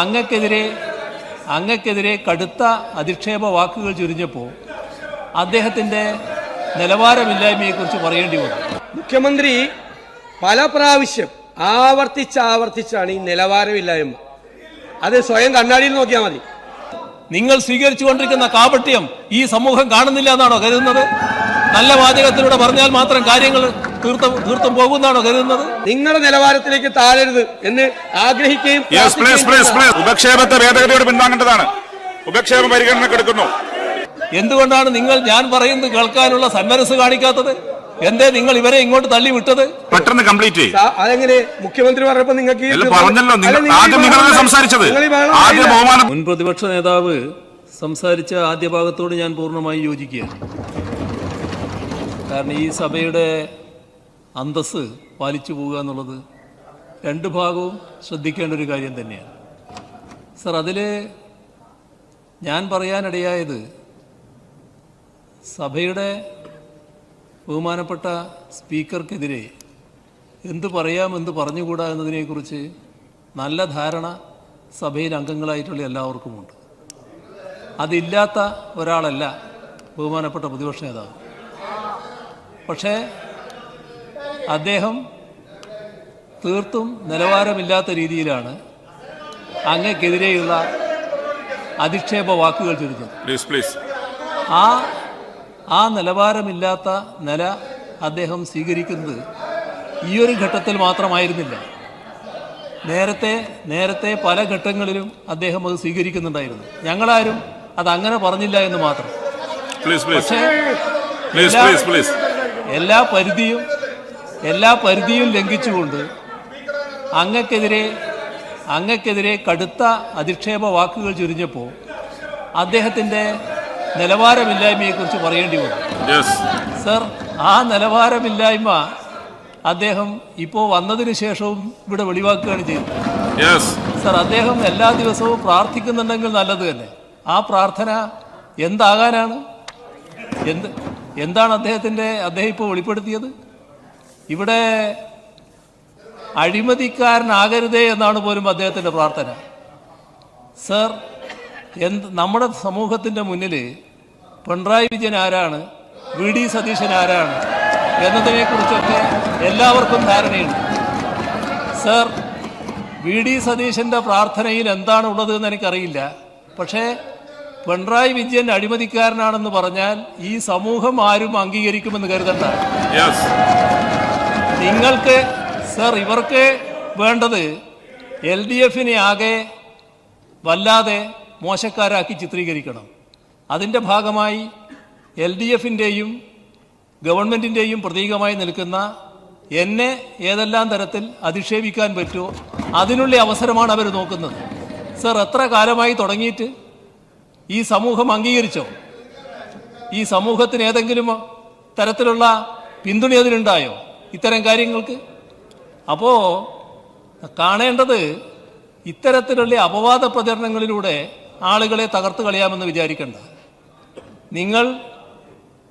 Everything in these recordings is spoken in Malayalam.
അങ്ങക്കെതിരെ അങ്ങക്കെതിരെ കടുത്ത അധിക്ഷേപ വാക്കുകൾ ചുരിഞ്ഞപ്പോൾ അദ്ദേഹത്തിന്റെ നിലവാരമില്ലായ്മയെക്കുറിച്ച് പറയേണ്ടി വന്നു. മുഖ്യമന്ത്രി പല പ്രാവശ്യം ആവർത്തിച്ചാവർത്തിച്ചാണ് ഈ നിലവാരമില്ലായ്മ. അത് സ്വയം കണ്ണാടിയിൽ നോക്കിയാൽ മതി. നിങ്ങൾ സ്വീകരിച്ചു കൊണ്ടിരിക്കുന്ന കാപട്യം ഈ സമൂഹം കാണുന്നില്ല എന്നാണോ കരുതുന്നത്? നല്ല വാചകത്തിലൂടെ പറഞ്ഞാൽ മാത്രം കാര്യങ്ങൾ തീർത്തും തീർത്തും പോകുന്നാണോ കരുതുന്നത്? നിങ്ങളുടെ നിലവാരത്തിലേക്ക് താഴരുത് എന്ന് ആഗ്രഹിക്കുകയും യെസ് പ്ലീസ് പ്ലീസ് പ്ലീസ് ഉപക്ഷേപത്തെ ഭേദഗതിയോട് പിന്താങ്ങേണ്ടതാണ് ഉപക്ഷേപം പരിഗണനക്കെടുക്കുന്നു എന്തുകൊണ്ടാണ് നിങ്ങൾ ഞാൻ പറയുന്നത് കേൾക്കാനുള്ള സന്മനസ് കാണിക്കാത്തത്? എന്തേ നിങ്ങൾ ഇവരെ ഇങ്ങോട്ട് തള്ളി വിട്ടത് പെട്ടെന്ന് കംപ്ലീറ്റ് അതെങ്ങനെ? മുഖ്യമന്ത്രി പറഞ്ഞപ്പോ നിങ്ങൾക്ക് പറഞ്ഞല്ലോ. സംസാരിച്ചത്. മുൻ പ്രതിപക്ഷ നേതാവ് സംസാരിച്ച ആദ്യ ഭാഗത്തോട് ഞാൻ പൂർണമായും യോജിക്കുകയാണ്. കാരണം ഈ സഭയുടെ അന്തസ് പാലിച്ചു പോവുക എന്നുള്ളത് രണ്ട് ഭാഗവും ശ്രദ്ധിക്കേണ്ട ഒരു കാര്യം തന്നെയാണ്. സർ അതിൽ ഞാൻ പറയാനിടയായത് സഭയുടെ ബഹുമാനപ്പെട്ട സ്പീക്കർക്കെതിരെ എന്തു പറയാം എന്ത് പറഞ്ഞുകൂടാ എന്നതിനെക്കുറിച്ച് നല്ല ധാരണ സഭയിൽ അംഗങ്ങളായിട്ടുള്ള എല്ലാവർക്കുമുണ്ട്. അതില്ലാത്ത ഒരാളല്ല ബഹുമാനപ്പെട്ട പ്രതിപക്ഷ നേതാവ്. പക്ഷേ അദ്ദേഹം തീർത്തും നിലവാരമില്ലാത്ത രീതിയിലാണ് അങ്ങക്കെതിരെയുള്ള അധിക്ഷേപ വാക്കുകൾ ചുരുക്കുന്നത് പ്ലീസ് പ്ലീസ് ആ ആ നിലവാരമില്ലാത്ത നില അദ്ദേഹം സ്വീകരിക്കുന്നത് ഈ ഒരു ഘട്ടത്തിൽ മാത്രമായിരുന്നില്ല. നേരത്തെ നേരത്തെ പല ഘട്ടങ്ങളിലും അദ്ദേഹം അത് സ്വീകരിക്കുന്നുണ്ടായിരുന്നു. ഞങ്ങളാരും അത് അങ്ങനെ പറഞ്ഞില്ല എന്ന് മാത്രം. പക്ഷേ എല്ലാ പരിധിയും എല്ലാ പരിധിയും ലംഘിച്ചുകൊണ്ട് അങ്ങക്കെതിരെ അങ്ങക്കെതിരെ കടുത്ത അധിക്ഷേപ വാക്കുകൾ ചുരിഞ്ഞപ്പോൾ അദ്ദേഹത്തിന്റെ നിലവാരമില്ലായ്മയെക്കുറിച്ച് പറയേണ്ടി വന്നു. സർ ആ നിലവാരമില്ലായ്മ അദ്ദേഹം ഇപ്പോൾ വന്നതിന് ശേഷവും ഇവിടെ വെളിവാക്കുകയാണ് ചെയ്തത്. സർ അദ്ദേഹം എല്ലാ ദിവസവും പ്രാർത്ഥിക്കുന്നുണ്ടെങ്കിൽ നല്ലത് തന്നെ. ആ പ്രാർത്ഥന എന്താകാനാണ്? എന്ത് എന്താണ് അദ്ദേഹത്തിന്റെ അദ്ദേഹം ഇപ്പോൾ വെളിപ്പെടുത്തിയത്? ഇവിടെ അഴിമതിക്കാരനാകരുതേ എന്നാണ് പോലും അദ്ദേഹത്തിന്റെ പ്രാർത്ഥന. സർ എന്ത് നമ്മുടെ സമൂഹത്തിന്റെ മുന്നിൽ പിണറായി വിജയൻ ആരാണ് വി ഡി സതീശൻ ആരാണ് എന്നതിനെക്കുറിച്ചൊക്കെ എല്ലാവർക്കും ധാരണയുണ്ട്. സർ വി ഡി സതീശന്റെ പ്രാർത്ഥനയിൽ എന്താണ് ഉള്ളത് എന്ന് എനിക്കറിയില്ല. പക്ഷേ പിണറായി വിജയൻ അഴിമതിക്കാരനാണെന്ന് പറഞ്ഞാൽ ഈ സമൂഹം ആരും അംഗീകരിക്കുമെന്ന് കരുതണ്ട. നിങ്ങൾക്ക് സർ ഇവർക്ക് വേണ്ടത് എൽ ഡി എഫിനെ ആകെ വല്ലാതെ മോശക്കാരാക്കി ചിത്രീകരിക്കണം. അതിന്റെ ഭാഗമായി എൽ ഡി എഫിന്റെയും ഗവൺമെന്റിന്റെയും പ്രതീകമായി നിൽക്കുന്ന എന്നെ ഏതെല്ലാം തരത്തിൽ അധിക്ഷേപിക്കാൻ പറ്റുമോ അതിനുള്ള അവസരമാണ് അവർ നോക്കുന്നത്. സർ എത്ര കാലമായി തുടങ്ങിയിട്ട് ഈ സമൂഹം അംഗീകരിച്ചോ? ഈ സമൂഹത്തിന് ഏതെങ്കിലും തരത്തിലുള്ള പിന്തുണ അതിനുണ്ടായോ? ഇത്തരം കാര്യങ്ങൾക്ക്? അപ്പോൾ കാണേണ്ടത് ഇത്തരത്തിലുള്ള അപവാദ പ്രചരണങ്ങളിലൂടെ ആളുകളെ തകർത്ത് കളയാമെന്ന് വിചാരിക്കേണ്ട. നിങ്ങൾ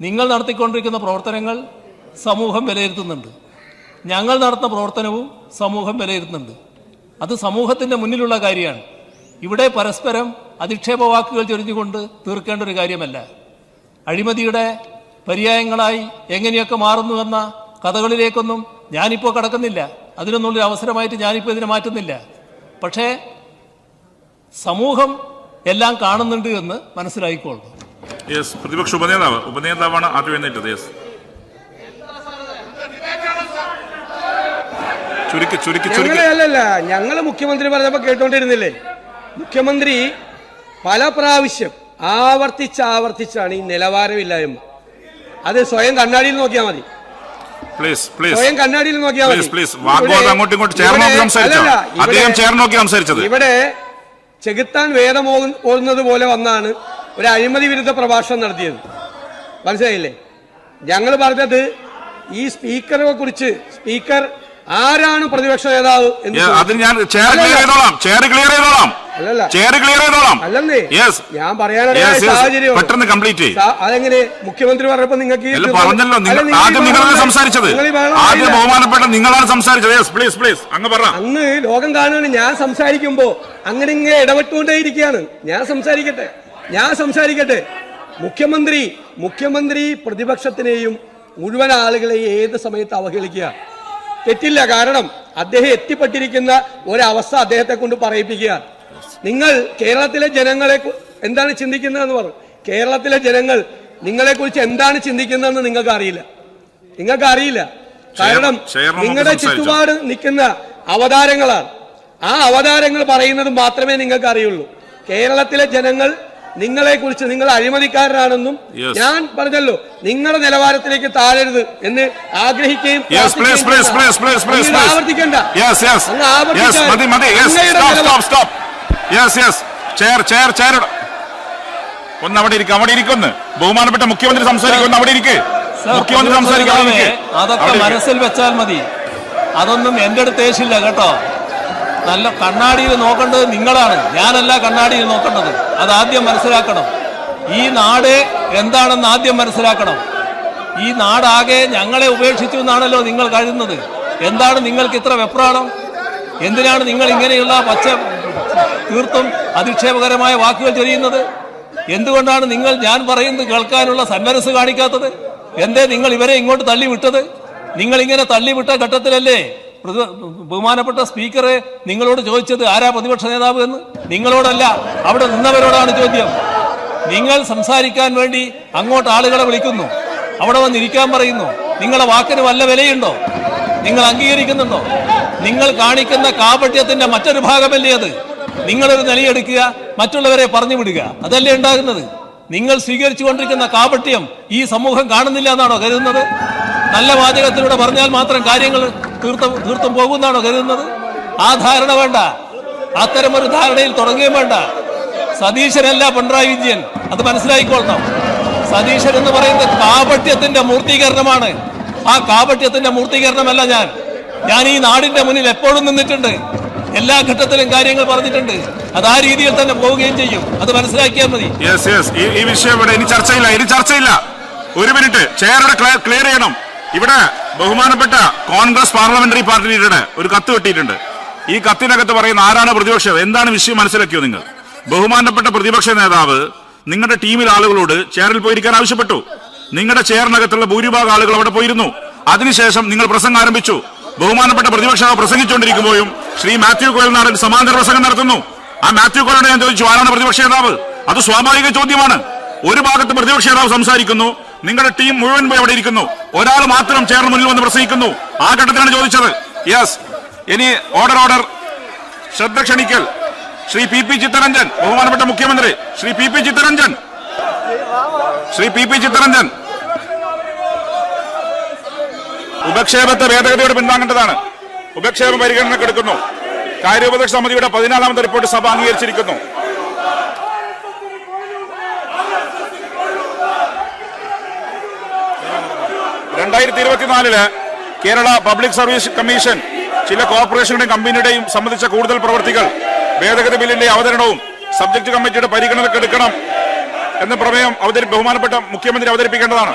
നിങ്ങൾ നടത്തിക്കൊണ്ടിരിക്കുന്ന പ്രവർത്തനങ്ങൾ സമൂഹം വിലയിരുത്തുന്നുണ്ട്. ഞങ്ങൾ നടത്തുന്ന പ്രവർത്തനവും സമൂഹം വിലയിരുത്തുന്നുണ്ട്. അത് സമൂഹത്തിന്റെ മുന്നിലുള്ള കാര്യമാണ്. ഇവിടെ പരസ്പരം അധിക്ഷേപ വാക്കുകൾ ചൊരിഞ്ഞുകൊണ്ട് തീർക്കേണ്ട ഒരു കാര്യമല്ല. അഴിമതിയുടെ പര്യായങ്ങളായി എങ്ങനെയൊക്കെ മാറുന്നു എന്ന കഥകളിലേക്കൊന്നും ഞാനിപ്പോൾ കടക്കുന്നില്ല. അതിനൊന്നുള്ളൊരു അവസരമായിട്ട് ഞാനിപ്പോൾ ഇതിനെ മാറ്റുന്നില്ല. പക്ഷേ സമൂഹം എല്ലാം കാണുന്നുണ്ട് എന്ന് മനസ്സിലായിക്കൊള്ളു യെസ് പ്രതിപക്ഷ ഉപനേതാവ്. ഉപനേതാവാണ് ആദ്യം എഴുന്നേറ്റത്. യെസ് ചുരുക്കി ചുരുക്കി ചുരുക്കി. ഞങ്ങളെ അല്ലല്ല ഞങ്ങൾ മുഖ്യമന്ത്രി പറഞ്ഞപ്പോ കേട്ടോണ്ടിരുന്നില്ലേ? മുഖ്യമന്ത്രി പല പ്രാവശ്യം ആവർത്തിച്ചാവർത്തിച്ചാണ് ഈ നിലവാരമില്ലായ്മ. അത് സ്വയം കണ്ണാടിയിൽ നോക്കിയാൽ മതി. പ്ലീസ് പ്ലീസ് സ്വയം കണ്ണാടിയിൽ നോക്കിയാൽ പ്ലീസ് പ്ലീസ് വാഗ്വാദം ഇവിടെ- അങ്ങോട്ടും ഇങ്ങോട്ടും ചേർന്ന് നോക്കി ഇവിടെ- സംസാരിച്ചോ അല്ലല്ല, ഇവിടെ- അദ്ദേഹം ചേർന്ന് നോക്കി സംസാരിച്ചത്. ഇവിടെ ചെകുത്താൻ വേദം പോലെ വന്നാണ് ഒരു അഴിമതി വിരുദ്ധ പ്രഭാഷണം നടത്തിയത്. മനസ്സിലായില്ലേ? ഞങ്ങൾ പറഞ്ഞത് ഈ സ്പീക്കറെ കുറിച്ച് സ്പീക്കർ ആരാണ് പ്രതിപക്ഷ നേതാവ് അതിന് ഞാൻ ചെയർ ക്ലിയർ ചെയ്തോളാം ചെയർ ക്ലിയർ ചെയ്തോളാം. ചെയർ ക്ലിയർ ചെയ്തോളാം. അല്ലെന്നേ. ഞാൻ പറയാനുള്ള സാഹചര്യം പെട്ടെന്ന് കംപ്ലീറ്റ് അതെങ്ങനെ മുഖ്യമന്ത്രി പറഞ്ഞപ്പോ നിങ്ങൾക്ക് പറഞ്ഞല്ലോ. നിങ്ങൾ ആദ്യം നിങ്ങളാണ് സംസാരിച്ചത്. ആദ്യം ബഹുമാനപ്പെട്ട നിങ്ങളാണ് സംസാരിച്ചത്. യെസ് പ്ലീസ് പ്ലീസ് അങ്ങ് പറ. അങ്ങ് ലോകം കാണുകയാണ് ഞാൻ സംസാരിക്കുമ്പോ അങ്ങനെ ഇങ്ങനെ ഇടപെട്ടുകൊണ്ടേ ഇരിക്കുകയാണ്. ഞാൻ സംസാരിക്കട്ടെ. ഞാൻ സംസാരിക്കട്ടെ. മുഖ്യമന്ത്രി മുഖ്യമന്ത്രി പ്രതിപക്ഷത്തിനെയും മുഴുവൻ ആളുകളെയും ഏത് സമയത്ത് അവഹേളിക്കുക? തെറ്റില്ല. കാരണം അദ്ദേഹം എത്തിപ്പെട്ടിരിക്കുന്ന ഒരവസ്ഥ അദ്ദേഹത്തെ കൊണ്ട് പറയിപ്പിക്കുക നിങ്ങൾ കേരളത്തിലെ ജനങ്ങളെ എന്താണ് ചിന്തിക്കുന്നതെന്ന് പറഞ്ഞു കേരളത്തിലെ ജനങ്ങൾ നിങ്ങളെക്കുറിച്ച് എന്താണ് ചിന്തിക്കുന്നതെന്ന് നിങ്ങൾക്ക് അറിയില്ല നിങ്ങൾക്ക് അറിയില്ല കാരണം നിങ്ങളുടെ? ചുറ്റുപാട് നിൽക്കുന്ന അവതാരങ്ങളാണ്. ആ അവതാരങ്ങൾ പറയുന്നത് മാത്രമേ നിങ്ങൾക്ക് അറിയുള്ളൂ കേരളത്തിലെ ജനങ്ങൾ നിങ്ങളെ കുറിച്ച് നിങ്ങൾ അഴിമതിക്കാരനാണെന്നും ഞാൻ പറഞ്ഞല്ലോ നിങ്ങളുടെ നിലവാരത്തിലേക്ക് താഴരുത് എന്ന് ആഗ്രഹിക്കുകയും yes please please please please please അങ്ങ് ഇത് ആവർത്തിക്കണ്ട. യെസ് യെസ് അങ്ങ് മതി മതി. Yes stop stop stop yes yes chair chair chair ഒന്ന് അവിടെ ഇരിക്കും അവിടെ ഇരിക്കുന്നു. ബഹുമാനപ്പെട്ട മുഖ്യമന്ത്രി സംസാരിക്കുന്നു അവിടെ ഇരിക്കേ. മുഖ്യമന്ത്രി സംസാരിക്കാൻ അതൊക്കെ മനസ്സിൽ വെച്ചാൽ മതി. അതൊന്നും എന്റെ അടുത്ത് ഏശില്ല കേട്ടോ. നല്ല കണ്ണാടിയിൽ നോക്കേണ്ടത് നിങ്ങളാണ്. ഞാനല്ല കണ്ണാടിയിൽ നോക്കേണ്ടത്. അത് ആദ്യം മനസ്സിലാക്കണം. ഈ നാട് എന്താണെന്ന് ആദ്യം മനസ്സിലാക്കണം. ഈ നാടാകെ ഞങ്ങളെ ഉപേക്ഷിച്ചു എന്നാണല്ലോ നിങ്ങൾ കരുതുന്നത്. എന്താണ് നിങ്ങൾക്ക് ഇത്ര വെപ്രാളം? എന്തിനാണ് നിങ്ങൾ ഇങ്ങനെയുള്ള പച്ച തീർത്തും അധിക്ഷേപകരമായ വാക്കുകൾ ചൊരിയുന്നത്? എന്തുകൊണ്ടാണ് നിങ്ങൾ ഞാൻ പറയുന്നത് കേൾക്കാനുള്ള സന്മനസ് കാണിക്കാത്തത്? എന്തേ നിങ്ങൾ ഇവരെ ഇങ്ങോട്ട് തള്ളിവിട്ടത്? നിങ്ങൾ ഇങ്ങനെ തള്ളിവിട്ട ഘട്ടത്തിലല്ലേ? ബഹുമാനപ്പെട്ട സ്പീക്കറെ നിങ്ങളോട് ചോദിച്ചത് ആരാ പ്രതിപക്ഷ നേതാവ് എന്ന്? നിങ്ങളോടല്ല. അവിടെ നിന്നവരോടാണ് ചോദ്യം. നിങ്ങൾ സംസാരിക്കാൻ വേണ്ടി അങ്ങോട്ട് ആളുകളെ വിളിക്കുന്നു. അവിടെ വന്നിരിക്കാൻ പറയുന്നു. നിങ്ങളെ വാക്കിന് വല്ല വിലയുണ്ടോ? നിങ്ങൾ അംഗീകരിക്കുന്നുണ്ടോ? നിങ്ങൾ കാണിക്കുന്ന കാപട്യത്തിന്റെ മറ്റൊരു ഭാഗമല്ലേ അത്? നിങ്ങളൊരു നിലയെടുക്കുക മറ്റുള്ളവരെ പറഞ്ഞു വിടുക. അതല്ലേ ഉണ്ടാകുന്നത്? നിങ്ങൾ സ്വീകരിച്ചു കൊണ്ടിരിക്കുന്ന കാപട്യം ഈ സമൂഹം കാണുന്നില്ല എന്നാണോ കരുതുന്നത്? നല്ല വാചകത്തിലൂടെ പറഞ്ഞാൽ മാത്രം കാര്യങ്ങൾ തീർത്തും തീർത്തും പോകുന്നാണോ കരുതുന്നത്? ആ ധാരണ വേണ്ട. അത്തരം ഒരു ധാരണയിൽ തുടങ്ങുകയും വേണ്ട. സതീശനല്ല പിണറായി വിജയൻ. അത് മനസ്സിലായിക്കൊള്ളണം. സതീശൻ എന്ന് പറയുന്നത് കാപട്യത്തിന്റെ മൂർത്തീകരണമാണ്. ആ കാപട്യത്തിന്റെ മൂർത്തീകരണമല്ല ഞാൻ. ഞാൻ ഈ നാടിന്റെ മുന്നിൽ എപ്പോഴും നിന്നിട്ടുണ്ട്. എല്ലാ ഘട്ടത്തിലും കാര്യങ്ങൾ പറഞ്ഞിട്ടുണ്ട്. അത് ആ രീതിയിൽ തന്നെ പോവുകയും ചെയ്യും. അത് മനസ്സിലാക്കിയാൽ മതി. ഈ വിഷയം ഇവിടെ ഇനി ചർച്ചയില്ല. ഇനി ചർച്ചയില്ല. ഒരു മിനിറ്റ്. ചെയറുടെ ക്ലിയർ ചെയ്യണം. ഇവിടെ ബഹുമാനപ്പെട്ട കോൺഗ്രസ് പാർലമെന്ററി പാർട്ടി ലീഡറുടെ ഒരു കത്ത് കിട്ടിയിട്ടുണ്ട് ഈ കത്തിനകത്ത് പറയുന്ന ആരാണ് പ്രതിപക്ഷം? എന്താണ് വിഷയം മനസ്സിലാക്കിയോ നിങ്ങൾ? ബഹുമാനപ്പെട്ട പ്രതിപക്ഷ നേതാവ് നിങ്ങളുടെ ടീമിൽ ആളുകളോട് ചെയറിൽ പോയിരിക്കാൻ ആവശ്യപ്പെട്ടു. നിങ്ങളുടെ ചെയറിനകത്തുള്ള ഭൂരിഭാഗം ആളുകൾ അവിടെ പോയിരുന്നു. അതിനുശേഷം നിങ്ങൾ പ്രസംഗം ആരംഭിച്ചു. ബഹുമാനപ്പെട്ട പ്രതിപക്ഷ പ്രസംഗിച്ചുകൊണ്ടിരിക്കുമ്പോഴും ശ്രീ മാത്യു കോയൽ നാടൻ സമാന്തര പ്രസംഗം നടത്തുന്നു. ആ മാത്യു കോയലോട് ഞാൻ ചോദിച്ചു ആരാണ് പ്രതിപക്ഷ നേതാവ്? അത് സ്വാഭാവിക ചോദ്യമാണ്. ഒരു ഭാഗത്ത് പ്രതിപക്ഷ നേതാവ് സംസാരിക്കുന്നു നിങ്ങളുടെ ടീം മുഴുവൻ പോയി അവിടെ ഇരിക്കുന്നു. ഒരാൾ മാത്രം ചേർന്ന് മുന്നിൽ വന്ന് പ്രസംഗിക്കുന്നു. ആ ഘട്ടത്തിലാണ് ചോദിച്ചത്. യെസ് ഇനി ഓർഡർ ഓർഡർ ശ്രദ്ധ ക്ഷണിക്കൽ. ശ്രീ പി പി ചിത്തരഞ്ജൻ ബഹുമാനപ്പെട്ട മുഖ്യമന്ത്രി. Shri P P Chittaranjan. Shri P P Chittaranjan. ഉപക്ഷേപത്തെ ഭേദഗതിയോട് പിന്താങ്ങേണ്ടതാണ് ഉപക്ഷേപം പരിഗണനക്കെടുക്കുന്നു കാര്യോപദേശ സമിതിയുടെ പതിനാലാമത്തെ റിപ്പോർട്ട് സഭ അംഗീകരിച്ചിരിക്കുന്നു. രണ്ടായിരത്തി ഇരുപത്തിനാലിൽ കേരള പബ്ലിക് സർവീസ് കമ്മീഷൻ ചില കോർപ്പറേഷനുടെയും കമ്പനിയുടെയും സംബന്ധിച്ച കൂടുതൽ പ്രവൃത്തികൾ ഭേദഗതി ബില്ലിന്റെ അവതരണവും സബ്ജക്ട് കമ്മിറ്റിയുടെ പരിഗണനയ്ക്ക് എടുക്കണം എന്ന പ്രമേയം അവതരി ബഹുമാനപ്പെട്ട മുഖ്യമന്ത്രി അവതരിപ്പിക്കേണ്ടതാണ്.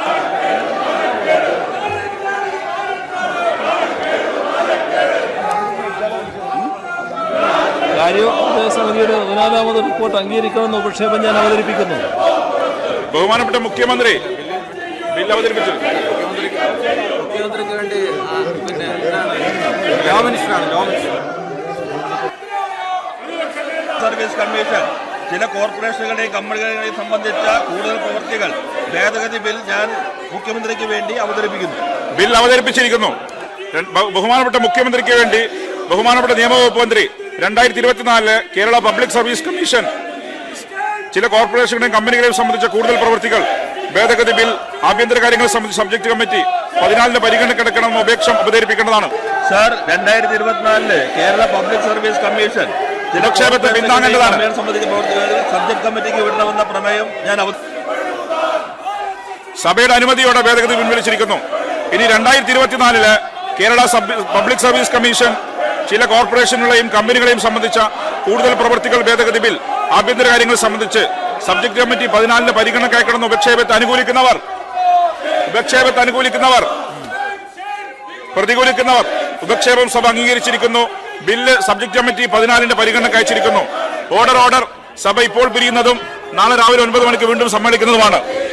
സമിതിയുടെ പതിനാലാമത് റിപ്പോർട്ട് അംഗീകരിക്കണമെന്ന് ഉപക്ഷേപം ഞാൻ അവതരിപ്പിക്കുന്നു. ബഹുമാനപ്പെട്ട മുഖ്യമന്ത്രി ബിൽ അവതരിപ്പിച്ചു മുഖ്യമന്ത്രിക്ക് വേണ്ടി ആ, പിന്നെ എന്താണ് ലോ മിനിസ്റ്ററാണ് ലോ മിനിസ്റ്റർ. സർവീസ് കമ്മീഷൻ ചില കോർപ്പറേഷനുകളെയും കമ്പനികളെയും സംബന്ധിച്ച കൂടുതൽ പ്രവൃത്തികൾ ഭേദഗതി ബിൽ ഞാൻ മുഖ്യമന്ത്രിക്ക് വേണ്ടി അവതരിപ്പിക്കുന്നു. ബിൽ അവതരിപ്പിച്ചിരിക്കുന്നു. ബഹുമാനപ്പെട്ട മുഖ്യമന്ത്രിക്ക് വേണ്ടി ബഹുമാനപ്പെട്ട നിയമവകുപ്പ് മന്ത്രി രണ്ടായിരത്തി ഇരുപത്തിനാലിൽ കേരള പബ്ലിക് സർവീസ് കമ്മീഷൻ ചില കോർപ്പറേഷനുകളെയും കമ്പനികളെയും സംബന്ധിച്ച കൂടുതൽ പ്രവൃത്തികൾ ഭേദഗതി ബിൽ ആഭ്യന്തര കാര്യങ്ങൾ സംബന്ധിച്ച് സബ്ജക്ട് കമ്മിറ്റി പതിനാലിന് പരിഗണനക്കെടുക്കണമെന്ന് അപേക്ഷ അവതരിപ്പിക്കേണ്ടതാണ് സാർ രണ്ടായിരത്തി ഇരുപത്തിനാലിൽ കേരള പബ്ലിക് സർവീസ് കമ്മീഷൻ ചില നിക്ഷേപത്തെ പിന്താങ്ങേണ്ടതാണ്. സംബന്ധിച്ച പ്രവൃത്തികൾ സബ്ജക്ട് കമ്മിറ്റിക്ക് വിടണമെന്ന പ്രമേയം ഞാൻ സഭയുടെ അനുമതിയോടെ ഭേദഗതി പിൻവലിച്ചിരിക്കുന്നു ഇനി രണ്ടായിരത്തി ഇരുപത്തിനാലിൽ കേരള പബ്ലിക് സർവീസ് കമ്മീഷൻ ചില കോർപ്പറേഷനുകളെയും കമ്പനികളെയും സംബന്ധിച്ച കൂടുതൽ പ്രവർത്തികൾ ഭേദഗതി ബിൽ ആഭ്യന്തര കാര്യങ്ങൾ സംബന്ധിച്ച് സബ്ജക്ട് കമ്മിറ്റി പതിനാലിന് പരിഗണന കിടന്ന ഉപക്ഷേപത്തെ അനുകൂലിക്കുന്നവർ. ഉപക്ഷേപത്തെ അനുകൂലിക്കുന്നവർ. പ്രതികൂലിക്കുന്നവർ. ഉപക്ഷേപം സഭ അംഗീകരിച്ചിരിക്കുന്നു. ബില്ല് സബ്ജക്ട് കമ്മിറ്റി പതിനാലിന്റെ പരിഗണന അയച്ചിരിക്കുന്നു. Order order. സഭ ഇപ്പോൾ പിരിയുന്നതും നാളെ രാവിലെ ഒൻപത് മണിക്ക് വീണ്ടും സമ്മേളിക്കുന്നതുമാണ്.